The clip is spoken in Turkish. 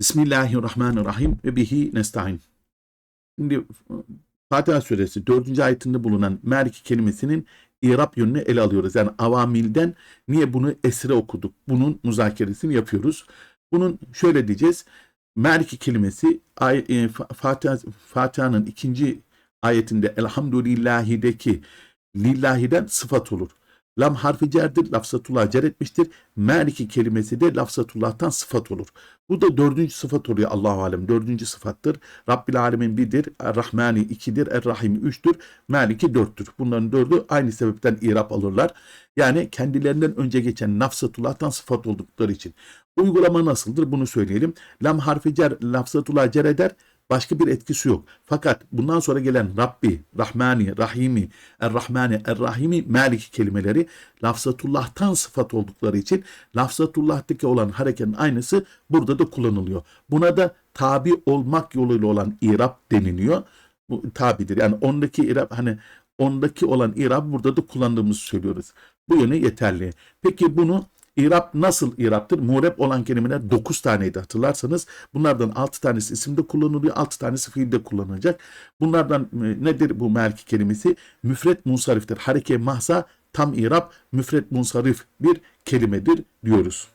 Bismillahirrahmanirrahim ve bihi nesta'in. Şimdi Fatiha suresi 4. ayetinde bulunan Merki kelimesinin İrab yönünü ele alıyoruz. Yani avamilden niye bunu esre okuduk? Bunun müzakeresini yapıyoruz. Bunun şöyle diyeceğiz. Merki kelimesi e, Fa- Fatiha, Fatiha'nın ikinci ayetinde Elhamdülillahideki lillahiden sıfat olur. Lam harfi cerdir, lafzatullah cer etmiştir. Meliki kelimesi de lafzatullah'tan sıfat olur. Bu da dördüncü sıfat oluyor Allahu Alem. Dördüncü sıfattır. Rabbil Alemin birdir. Er-Rahmani ikidir. Er-Rahim üçtür. Maliki dörttür. Bunların dördü aynı sebepten irap alırlar. Yani kendilerinden önce geçen nafsatullah'tan sıfat oldukları için. Uygulama nasıldır bunu söyleyelim. Lam harfi cer, lafzatullah cer eder. Başka bir etkisi yok. Fakat bundan sonra gelen Rabbi, Rahmani, Rahimi, Er-Rahmani, Er-Rahimi, Maliki kelimeleri lafzatullah'tan sıfat oldukları için lafzatullah'taki olan hareketin aynısı burada da kullanılıyor. Buna da tabi olmak yoluyla olan irab deniliyor. Bu tabidir. Yani ondaki irab hani ondaki olan irab burada da kullandığımızı söylüyoruz. Bu yöne yeterli. Peki bunu İrab nasıl iraptır? Mureb olan kelimeler 9 taneydi hatırlarsanız. Bunlardan 6 tanesi isimde kullanılıyor, 6 tanesi fiilde kullanılacak. Bunlardan e, nedir bu melki kelimesi? Müfret munsariftir. Hareke mahza tam irab müfret munsarif bir kelimedir diyoruz.